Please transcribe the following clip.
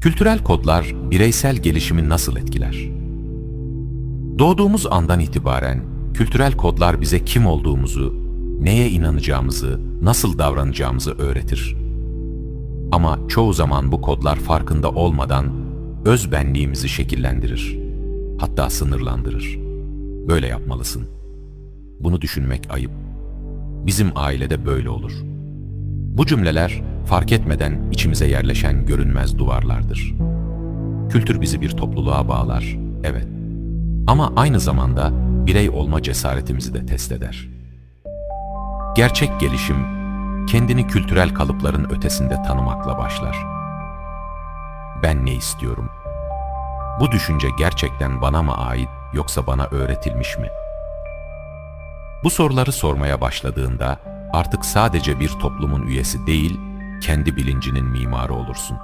Kültürel kodlar bireysel gelişimi nasıl etkiler? Doğduğumuz andan itibaren kültürel kodlar bize kim olduğumuzu, neye inanacağımızı, nasıl davranacağımızı öğretir. Ama çoğu zaman bu kodlar farkında olmadan öz benliğimizi şekillendirir. Hatta sınırlandırır. Böyle yapmalısın. Bunu düşünmek ayıp. Bizim ailede böyle olur. Bu cümleler fark etmeden içimize yerleşen görünmez duvarlardır. Kültür bizi bir topluluğa bağlar, evet. Ama aynı zamanda birey olma cesaretimizi de test eder. Gerçek gelişim, kendini kültürel kalıpların ötesinde tanımakla başlar. Ben ne istiyorum? Bu düşünce gerçekten bana mı ait yoksa bana öğretilmiş mi? Bu soruları sormaya başladığında artık sadece bir toplumun üyesi değil, kendi bilincinin mimarı olursun.